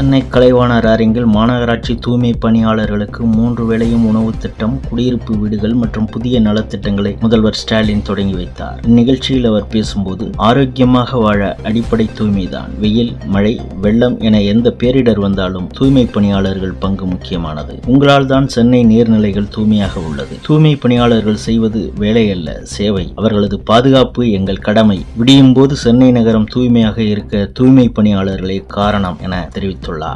சென்னை கலைவாணர் அரங்கில் மாநகராட்சி தூய்மை பணியாளர்களுக்கு மூன்று வேளையும் உணவு திட்டம் குடியிருப்பு வீடுகள் மற்றும் புதிய நலத்திட்டங்களை முதல்வர் ஸ்டாலின் தொடங்கி வைத்தார். இந்நிகழ்ச்சியில் அவர் பேசும்போது ஆரோக்கியமாக வாழ அடிப்படை தூய்மைதான். வெயில் மழை வெள்ளம் என எந்த பேரிடர் வந்தாலும் தூய்மை பணியாளர்கள் பங்கு முக்கியமானது. உங்களால் தான் சென்னை நீர்நிலைகள் தூய்மையாக உள்ளது. தூய்மை பணியாளர்கள் செய்வது வேலை அல்ல சேவை. அவர்களது பாதுகாப்பு எங்கள் கடமை. விடியும் போது சென்னை நகரம் தூய்மையாக இருக்க தூய்மை பணியாளர்களே காரணம் என தெரிவித்துள்ளார். പുറത്തുള്ള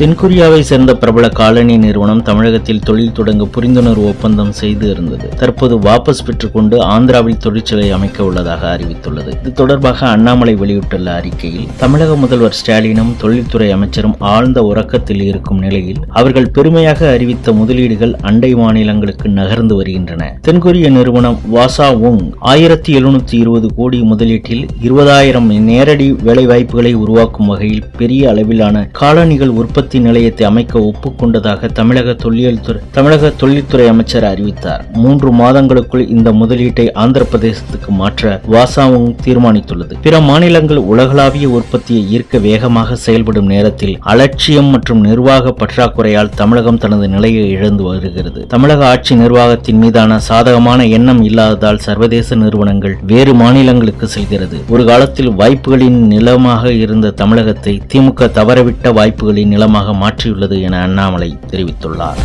தென்கொரியாவை சேர்ந்த பிரபல காலனி நிறுவனம் தமிழகத்தில் தொழில் தொடங்க புரிந்துணர்வு ஒப்பந்தம் செய்து இருந்தது. தற்போது வாபஸ் பெற்றுக்கொண்டு ஆந்திராவில் தொழிற்சாலை அமைக்க உள்ளதாக அறிவித்துள்ளது. இது தொடர்பாக அண்ணாமலை வெளியிட்டுள்ள அறிக்கையில் தமிழக முதல்வர் ஸ்டாலினும் தொழில்துறை அமைச்சரும் ஆழ்ந்த உறக்கத்தில் இருக்கும் நிலையில் அவர்கள் பெருமையாக அறிவித்த முதலீடுகள் அண்டை மாநிலங்களுக்கு நகர்ந்து வருகின்றன. தென்கொரிய நிறுவனம் வாசா உங் ஆயிரத்தி எழுநூத்தி இருபது கோடி முதலீட்டில் இருபதாயிரம் நேரடி வேலைவாய்ப்புகளை உருவாக்கும் வகையில் பெரிய அளவிலான காலணிகள் உற்பத்தி நிலையத்தை அமைக்க ஒப்புக்கொண்டதாக தமிழக தொல்லியல் துறை தமிழக தொழில்துறை அமைச்சர் அறிவித்தார். மூன்று மாதங்களுக்குள் இந்த முதலீட்டை ஆந்திர பிரதேசத்துக்கு மாற்ற வாசாவும் தீர்மானித்துள்ளது. பிற மாநிலங்கள் உலகளாவிய உற்பத்தியை ஈர்க்க வேகமாக செயல்படும் நேரத்தில் அலட்சியம் மற்றும் நிர்வாக பற்றாக்குறையால் தமிழகம் தனது நிலையை இழந்து வருகிறது. தமிழக ஆட்சி நிர்வாகத்தின் மீதான சாதகமான எண்ணம் இல்லாததால் சர்வதேச நிறுவனங்கள் வேறு மாநிலங்களுக்கு செல்கிறது. ஒரு காலத்தில் வாய்ப்புகளின் நிலமாக இருந்த தமிழகத்தை திமுக தவறவிட்ட வாய்ப்புகளின் நிலம் நிலமாக மாற்றியுள்ளது என அண்ணாமலை தெரிவித்துள்ளார்.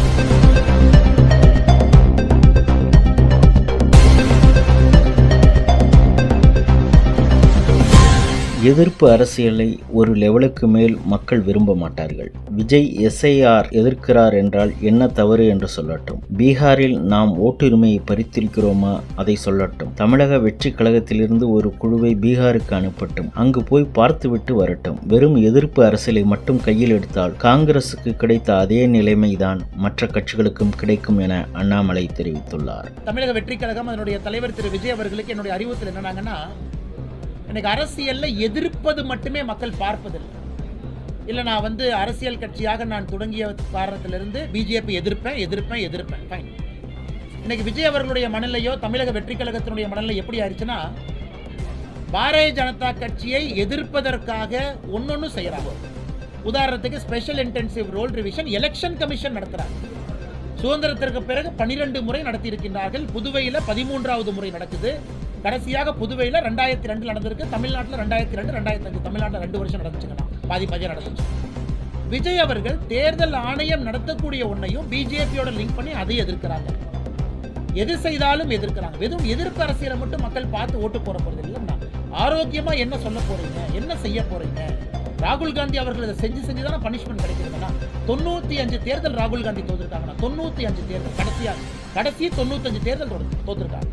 எதிர்ப்பு அரசியலை ஒரு லெவலுக்கு மேல் மக்கள் விரும்ப மாட்டார்கள். விஜய் எஸ்ஐஆர் எதிர்க்கிறார் என்றால் என்ன தவறு என்று சொல்லட்டும். பீகாரில் நாம் ஓட்டுரிமையை பறித்திருக்கிறோமா? அதை சொல்லட்டும். தமிழக வெற்றி கழகத்திலிருந்து ஒரு குழுவை பீகாருக்கு அனுப்பட்டும். அங்கு போய் பார்த்துவிட்டு வரட்டும். வெறும் எதிர்ப்பு அரசியலை மட்டும் கையில் எடுத்தால் காங்கிரசுக்கு கிடைத்த அதே நிலைமைதான் மற்ற கட்சிகளுக்கும் கிடைக்கும் என அண்ணாமலை தெரிவித்துள்ளார். தமிழக வெற்றி கழகம் அதனுடைய தலைவர் திரு விஜய் அவர்களுக்கு என்னுடைய அறிவுறுத்தல் என்னன்னாங்கன்னா இன்னைக்கு அரசியல்ல எதிர்ப்பது மட்டுமே மக்கள் பார்ப்பதில்லை. இல்லை நான் வந்து அரசியல் கட்சியாக நான் தொடங்கிய காரணத்திலிருந்து பிஜேபி எதிர்ப்பேன் எதிர்ப்பேன் எதிர்ப்பேன். ஃபைன் இன்னைக்கு விஜய் அவர்களுடைய மனநிலையோ தமிழக வெற்றி கழகத்தினுடைய மனநிலை எப்படி ஆயிடுச்சுன்னா பாரதிய ஜனதா கட்சியை எதிர்ப்பதற்காக ஒன்னொன்னு செய்யறாங்க. உதாரணத்துக்கு special intensive roll revision election commission நடத்துறாங்க. சுதந்திரத்திற்கு பிறகு பனிரெண்டு முறை நடத்தியிருக்கின்றார்கள். புதுவையில் பதிமூன்றாவது முறை நடக்குது. கடைசியாக புதுவையில் ரெண்டாயிரத்தி ரெண்டு நடந்திருக்கு தமிழ்நாட்டில் ரெண்டாயிரத்தி ரெண்டு ரெண்டாயிரத்தி அஞ்சு. தமிழ்நாட்டில் ரெண்டு வருஷம் நடந்துச்சுங்கண்ணா. பாதி பாதியாக நடந்துச்சு. விஜய் அவர்கள் தேர்தல் ஆணையம் நடத்தக்கூடிய ஒன்றையும் பிஜேபியோட லிங்க் பண்ணி அதை எதிர்க்கிறாங்க. எது செய்தாலும் எதிர்க்கிறாங்க. வெறும் எதிர்ப்பு அரசியலை மட்டும் மக்கள் பார்த்து ஓட்டு போற போறது இல்லைன்னா ஆரோக்கியமா என்ன சொல்ல போறீங்க? என்ன செய்ய போறீங்க? ராகுல் காந்தி அவர்கள் இதை செஞ்சு செஞ்சு தானே பனிஷ்மெண்ட் கிடைக்கிறதுனா தொண்ணூத்தி அஞ்சு தேர்தல் ராகுல் காந்தி தோத்துருக்காங்கன்னா தொண்ணூத்தி அஞ்சு தேர்தல் கடைசியா கடைசி தொண்ணூத்தஞ்சு தேர்தல் தோத்துருக்காங்க.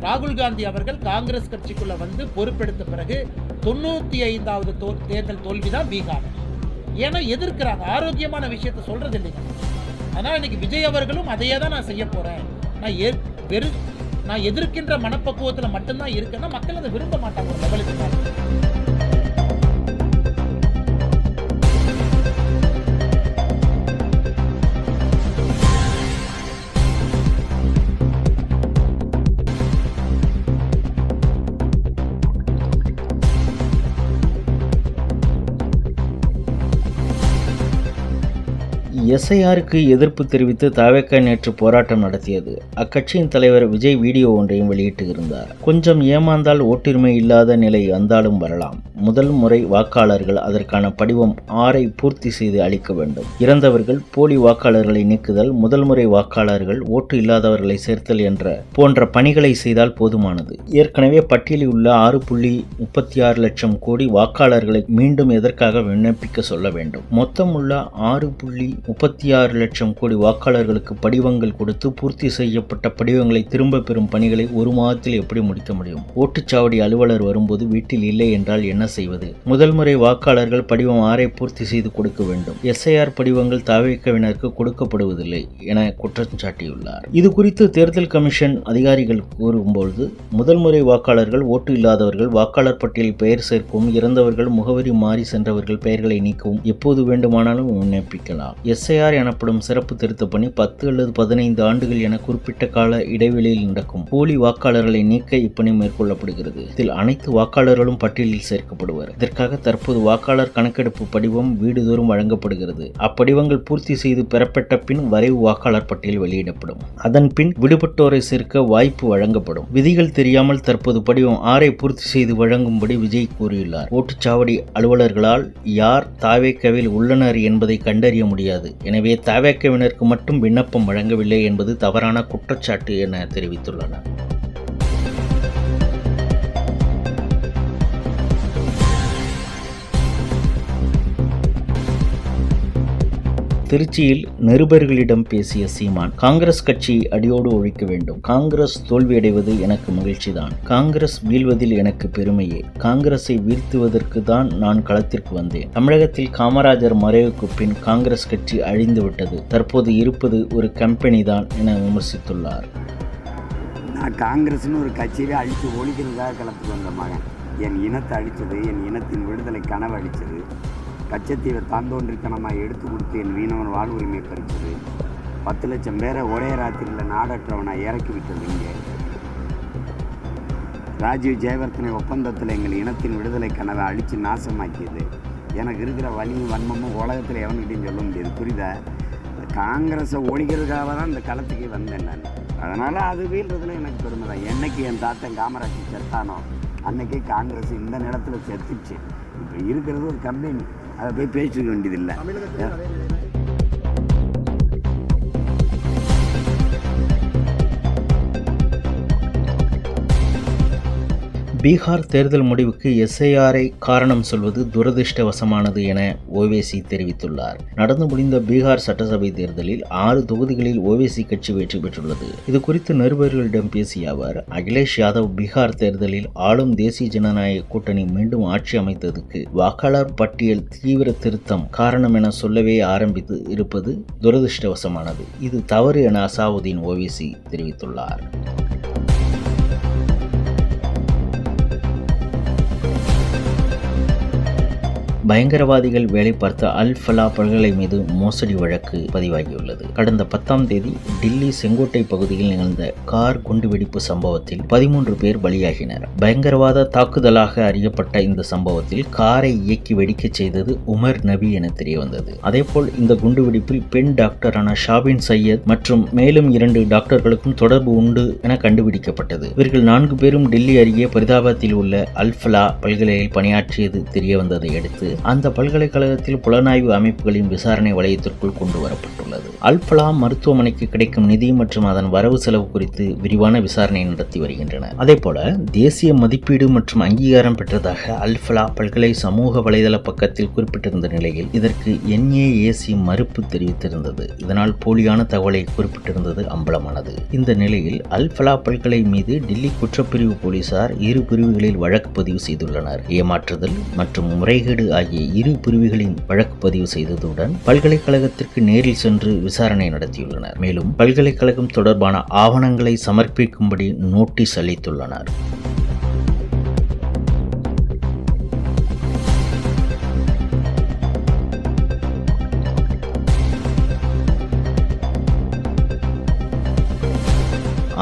ராகுல் காந்தி அவர்கள் காங்கிரஸ் கட்சிக்குள்ள வந்து பொறுப்பெடுத்த பிறகு தொண்ணூத்தி ஐந்தாவது தேர்தல் தோல்விதான் பீகார். ஏன்னா எதிர்க்கிறாங்க. ஆரோக்கியமான விஷயத்த சொல்றது இல்லைங்க. அதனால இன்னைக்கு விஜய் அவர்களும் அதையே தான் நான் செய்ய போறேன். நான் ஏ- வெறு நான் எதிர்க்கின்ற மனப்பக்குவத்தில் மட்டும்தான் இருக்கேன்னா மக்கள் அதை விரும்ப மாட்டாங்க. ஒரு லெவலுக்கு எஸ்ஐஆருக்கு எதிர்ப்பு தெரிவித்து தவேக நேற்று போராட்டம் நடத்தியது. அக்கட்சியின் தலைவர் விஜய் வீடியோ ஒன்றையும் வெளியிட்டிருந்தார். கொஞ்சம் ஏமாந்தால் ஓட்டுரிமை இல்லாத நிலை வந்தாலும் வரலாம். முதல் முறை வாக்காளர்கள் அதற்கான படிவம் ஆறை பூர்த்தி செய்து அளிக்க வேண்டும். இறந்தவர்கள் போலி வாக்காளர்களை நீக்குதல் முதல் முறை வாக்காளர்கள் ஓட்டு இல்லாதவர்களை சேர்த்தல் என்ற போன்ற பணிகளை செய்தால் போதுமானது. ஏற்கனவே பட்டியலில் உள்ள ஆறு புள்ளி முப்பத்தி ஆறு லட்சம் கோடி வாக்காளர்களை மீண்டும் எதற்காக விண்ணப்பிக்க சொல்ல வேண்டும்? மொத்தம் உள்ள ஆறு புள்ளி முப்பத்தி ஆறு லட்சம் கோடி வாக்காளர்களுக்கு படிவங்கள் கொடுத்து பூர்த்தி செய்யப்பட்ட படிவங்களை திரும்ப பெறும் பணிகளை ஒரு மாதத்தில் எப்படி முடிக்க முடியும்? ஓட்டுச்சாவடி அலுவலர் வரும்போது வீட்டில் இல்லை என்றால் என்ன செய்வது? முதல் முறை வாக்காளர்கள் படிவம் ஆறை பூர்த்தி செய்து கொடுக்க வேண்டும். எஸ்ஐஆர் படிவங்கள் தாவேக்கவினருக்கு கொடுக்கப்படுவதில்லை என குற்றம் சாட்டியுள்ளார். இது குறித்து தேர்தல் கமிஷன் அதிகாரிகள் கூறும்போது முதல் முறை வாக்காளர்கள் ஓட்டு இல்லாதவர்கள் வாக்காளர் பட்டியலில் பெயர் சேர்க்கவும் இறந்தவர்கள் முகவரி மாறி சென்றவர்கள் பெயர்களை நீக்கவும் எப்போது வேண்டுமானாலும் விண்ணப்பிக்கலாம். எஸ் எஸ்ஐஆர் எனப்படும் சிறப்பு திருத்தப்பணி பத்து அல்லது பதினைந்து ஆண்டுகள் என குறிப்பிட்ட கால இடைவெளியில் நடக்கும். போலி வாக்காளர்களை நீக்க இப்பணி மேற்கொள்ளப்படுகிறது. இதில் அனைத்து வாக்காளர்களும் பட்டியலில் சேர்க்கப்படுவர். இதற்காக தற்போது வாக்காளர் கணக்கெடுப்பு படிவம் வீடுதோறும் வழங்கப்படுகிறது. அப்படிவங்கள் பூர்த்தி செய்து பெறப்பட்ட பின் வரைவு வாக்காளர் பட்டியல் வெளியிடப்படும். அதன் பின் விடுபட்டோரை சேர்க்க வாய்ப்பு வழங்கப்படும். விதிகள் தெரியாமல் தற்போது படிவம் ஆறை பூர்த்தி செய்து வழங்கும்படி விஜய் கூறியுள்ளார். ஓட்டுச்சாவடி அலுவலர்களால் யார் தாவேக்கவில் உள்ளனர் என்பதை கண்டறிய முடியாது. எனவே தாவேக்கவினருக்கு மட்டும் விண்ணப்பம் வழங்கவில்லை என்பது தவறான குற்றச்சாட்டு என தெரிவித்துள்ளனர். திருச்சியில் நிருபர்களிடம் பேசிய சீமான் காங்கிரஸ் கட்சியை அடியோடு ஒழிக்க வேண்டும். காங்கிரஸ் தோல்வியடைவது எனக்கு மகிழ்ச்சிதான். காங்கிரஸ் வீழ்வதில் எனக்கு பெருமையே. காங்கிரஸை வீழ்த்துவதற்கு தான் நான் களத்திற்கு வந்தேன். தமிழகத்தில் காமராஜர் மறைவுக்கு பின் காங்கிரஸ் கட்சி அழிந்து விட்டது. தற்போது இருப்பது ஒரு கம்பெனி தான் என விமர்சித்துள்ளார். நான் காங்கிரஸ்னு ஒரு கட்சியிலே அழித்து ஒழிக்கிறதாக களத்துக்கு வந்த மகன். என் இனத்தை அழித்தது என் இனத்தின் விடுதலை கனவு அழித்தது கச்சத்தீவை தாந்தோன்றித்தனமாக எடுத்து கொடுத்து என் மீனவன் வாழ்வுரிமை பறித்தது. பத்து லட்சம் பேரை ஒரே ராத்திரியில் நாடற்றவனை இறக்கி விட்டது இங்கே. ராஜீவ் ஜெயவர்த்தனை ஒப்பந்தத்தில் எங்கள் இனத்தின் விடுதலை கனவை அழித்து நாசமாக்கியது. எனக்கு இருக்கிற வலியும் வன்மமும் உலகத்தில் எவன்கிட்டையும் சொல்ல முடியாது. புரியுதா? காங்கிரஸை ஒழிக்கிறதுக்காக தான் இந்த களத்துக்கு வந்தேன் நான். அதனால் அது வீழ்றதுல எனக்கு பெருமை தான். என்னைக்கு என் தாத்தன் காமராஜ் செத்தானோ அன்னைக்கே காங்கிரஸ் இந்த நிலத்தில் செத்துச்சு. இப்போ இருக்கிறது ஒரு கம்பெனி. அதை போய் பேசிக்க வேண்டியதில்லை. பீகார் தேர்தல் முடிவுக்கு எஸ்ஐஆரை காரணம் சொல்வது துரதிர்ஷ்டவசமானது என ஓவேசி தெரிவித்துள்ளார். நடந்து முடிந்த பீகார் சட்டசபை தேர்தலில் ஆறு தொகுதிகளில் ஓவேசி கட்சி வெற்றி பெற்றுள்ளது. இது குறித்து நிருபர்களிடம் பேசிய அவர் அகிலேஷ் யாதவ் பீகார் தேர்தலில் ஆளும் தேசிய ஜனநாயக கூட்டணி மீண்டும் ஆட்சி அமைத்ததுக்கு வாக்காளர் பட்டியல் தீவிர திருத்தம் காரணம் என சொல்லவே ஆரம்பித்து இருப்பது துரதிர்ஷ்டவசமானது. இது தவறு என அசாவுதீன் ஓவேசி தெரிவித்துள்ளார். பயங்கரவாதிகள் வேலை பார்த்த அல் ஃபலா பல்கலை மீது மோசடி வழக்கு பதிவாகியுள்ளது. கடந்த பத்தாம் தேதி டில்லி செங்கோட்டை பகுதியில் நிகழ்ந்த கார் குண்டுவெடிப்பு சம்பவத்தில் பதிமூன்று பேர் பலியாகினர். பயங்கரவாத தாக்குதலாக அறியப்பட்ட இந்த சம்பவத்தில் காரை இயக்கி வெடிக்கச் செய்தது உமர் நபி என தெரியவந்தது. அதேபோல் இந்த குண்டுவெடிப்பில் பெண் டாக்டரான ஷாபின் சையத் மற்றும் மேலும் இரண்டு டாக்டர்களுக்கும் தொடர்பு உண்டு என கண்டுபிடிக்கப்பட்டது. இவர்கள் நான்கு பேரும் டெல்லி அருகே பரிதாபத்தில் உள்ள அல்ஃபலா பல்கலையில் பணியாற்றியது தெரியவந்ததை அடுத்து அந்த பல்கலைக்கழகத்தில் புலனாய்வு அமைப்புகளின் விசாரணை வளையத்திற்குள் கொண்டு வரப்பட்டுள்ளது. அல்பலாம் மருத்துவமனைக்கு கிடைக்கும் நிதி மற்றும் அதன் வரவு செலவு குறித்து விரிவான விசாரணை நடத்தி வருகின்றனர். அதேபோல தேசிய மதிப்பீடு மற்றும் அங்கீகாரம் பெற்றதாக அல்பலா பல்கலை சமூக வலைதள பக்கத்தில் குறிப்பிட்டிருந்த நிலையில் இதற்கு என்ஏஏசி மறுப்பு தெரிவித்திருந்தது. இதனால் போலியான தகவலை குறிப்பிட்டிருந்தது அம்பலமானது. இந்த நிலையில் அல்பலா பல்கலை மீது டெல்லி குற்றப்பிரிவு போலீசார் இரு பிரிவுகளில் வழக்கு பதிவு செய்துள்ளனர். ஏமாற்றுதல் மற்றும் முறைகேடு ஆகிய இரு பிரிவுகளின் வழக்கு பதிவு செய்ததுடன் பல்கலைக்கழகத்திற்கு நேரில் சென்று விசாரணை நடத்தியுள்ளனர். மேலும் பல்கலைக்கழகம் தொடர்பான ஆவணங்களை சமர்ப்பிக்கும்படி நோட்டீஸ் அளித்துள்ளனர்.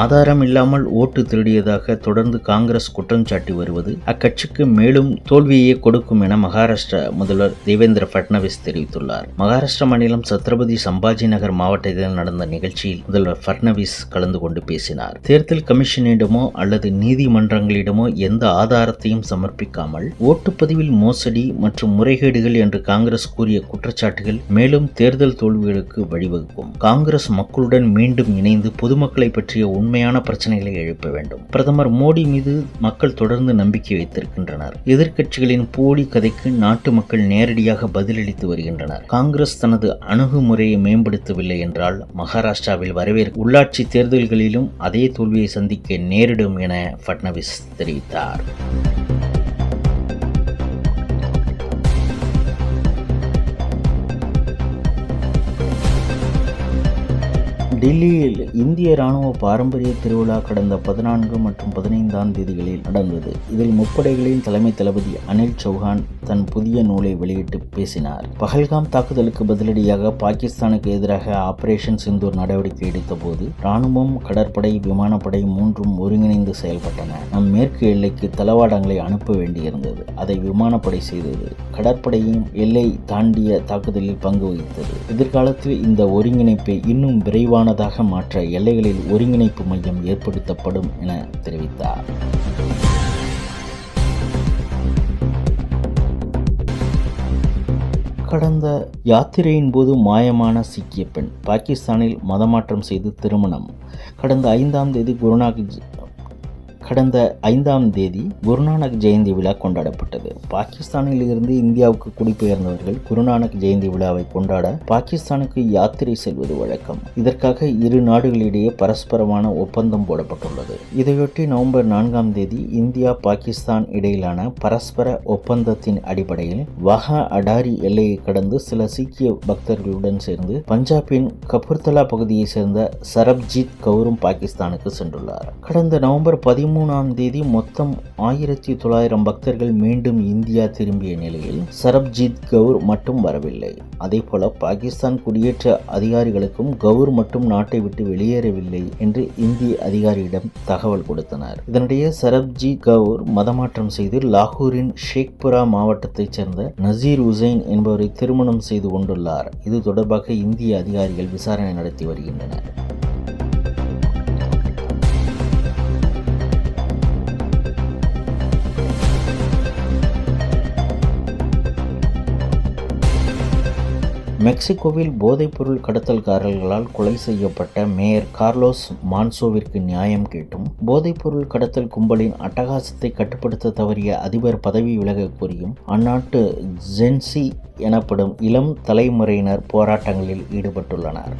ஆதாரம் இல்லாமல் ஓட்டு திருடியதாக தொடர்ந்து காங்கிரஸ் குற்றம் சாட்டி வருவது அக்கட்சிக்கு மேலும் தோல்வியை கொடுக்கும் என மகாராஷ்டிரா முதல்வர் தேவேந்திர பட்னவிஸ் தெரிவித்துள்ளார். மகாராஷ்டிரா மாநிலம் சத்ரபதி சம்பாஜி நகர் மாவட்டத்தில் நடந்த நிகழ்ச்சியில் முதல்வர் பட்னவிஸ் கலந்து கொண்டு பேசினார். தேர்தல் கமிஷனிடமோ அல்லது நீதிமன்றங்களிடமோ எந்த ஆதாரத்தையும் சமர்ப்பிக்காமல் ஓட்டுப்பதிவில் மோசடி மற்றும் முறைகேடுகள் என்று காங்கிரஸ் கூறிய குற்றச்சாட்டுகள் மேலும் தேர்தல் தோல்விகளுக்கு வழிவகுக்கும். காங்கிரஸ் மக்களுடன் மீண்டும் இணைந்து பொதுமக்களை பற்றிய உண்மையான பிரச்சனைகளை எழுப்ப வேண்டும். பிரதமர் மோடி மீது மக்கள் தொடர்ந்து நம்பிக்கை வைத்திருக்கின்றனர். எதிர்க்கட்சிகளின் போலி கதைக்கு நாட்டு மக்கள் நேரடியாக பதிலளித்து வருகின்றனர். காங்கிரஸ் தனது அணுகுமுறையை மேம்படுத்தவில்லை என்றால் மகாராஷ்டிராவில் வரவேற்க உள்ளாட்சி தேர்தல்களிலும் அதே தோல்வியை சந்திக்க நேரிடும் என பட்னவிஸ் தெரிவித்தார். டெல்லியில் இந்திய ராணுவ பாரம்பரிய திருவிழா கடந்த பதினான்கு மற்றும் பதினைந்தாம் தேதிகளில் நடந்தது. இதில் முப்படைகளின் தலைமை தளபதி அனில் சௌஹான் தன் புதிய நூலை வெளியிட்டு பேசினார். பஹல்காம் தாக்குதலுக்கு பதிலடியாக பாகிஸ்தானுக்கு எதிராக ஆபரேஷன் சிந்தூர் நடவடிக்கை எடுத்தபோது ராணுவம் கடற்படை விமானப்படை மூன்றும் ஒருங்கிணைந்து செயல்பட்டன. நம் மேற்கு எல்லைக்கு தளவாடங்களை அனுப்ப வேண்டியிருந்தது. அதை விமானப்படை செய்தது. கடற்படையும் எல்லை தாண்டிய தாக்குதலில் பங்கு வகித்தது. எதிர்காலத்தில் இந்த ஒருங்கிணைப்பை இன்னும் விரைவான வலுவானதாக மாற்ற எல்லைகளில் ஒருங்கிணைப்பு மையம் ஏற்படுத்தப்படும் என தெரிவித்தார். கடந்த யாத்திரையின் போது மாயமான சீக்கிய பெண் பாகிஸ்தானில் மதமாற்றம் செய்து திருமணம். கடந்த ஐந்தாம் தேதி குருநாக் கடந்த ஐந்தாம் தேதி குருநானக் ஜெயந்தி விழா கொண்டாடப்பட்டது. பாகிஸ்தானில் இருந்து இந்தியாவுக்கு குடிபெயர்ந்தவர்கள் குருநானக் ஜெயந்தி விழாவை கொண்டாட பாகிஸ்தானுக்கு யாத்திரை செல்வது வழக்கம். இதற்காக இரு நாடுகளிடையே பரஸ்பரமான ஒப்பந்தம் போடப்பட்டுள்ளது. இதையொட்டி நவம்பர் நான்காம் தேதி இந்தியா பாகிஸ்தான் இடையிலான பரஸ்பர ஒப்பந்தத்தின் அடிப்படையில் வஹா அடாரி எல்லையை கடந்து சில சீக்கிய பக்தர்களுடன் சேர்ந்து பஞ்சாபின் கபூர்தலா பகுதியைச் சேர்ந்த சரப்ஜித் கவுரும் பாகிஸ்தானுக்கு சென்றுள்ளார். கடந்த நவம்பர் பதிமூணாம் தேதி மொத்தம் ஆயிரத்தி தொள்ளாயிரம் பக்தர்கள் மீண்டும் இந்தியா திரும்பிய நிலையில் சரப்ஜித் கவுர் மட்டும் வரவில்லை. அதேபோல பாகிஸ்தான் குடியேற்ற அதிகாரிகளுக்கும் கவுர் மட்டும் நாட்டை விட்டு வெளியேறவில்லை என்று இந்திய அதிகாரியிடம் தகவல் கொடுத்தனர். இதனிடையே சரப்ஜித் கவுர் மதமாற்றம் செய்து லாகூரின் ஷேக்புரா மாவட்டத்தைச் சேர்ந்த நசீர் உசைன் என்பவரை திருமணம் செய்து கொண்டுள்ளார். இது தொடர்பாக இந்திய அதிகாரிகள் விசாரணை நடத்தி வருகின்றனர். மெக்சிகோவில் போதைப்பொருள் கடத்தல்காரர்களால் கொலை செய்யப்பட்ட மேயர் கார்லோஸ் மான்சோவிற்கு நியாயம் கேட்டும். போதைப்பொருள் கடத்தல் கும்பலின் அட்டகாசத்தை கட்டுப்படுத்த தவறிய அதிபர் பதவி விலக கோரியும் அந்நாட்டு ஜென்சி எனப்படும் இளம் தலைமுறையினர் போராட்டங்களில் ஈடுபட்டுள்ளனர்.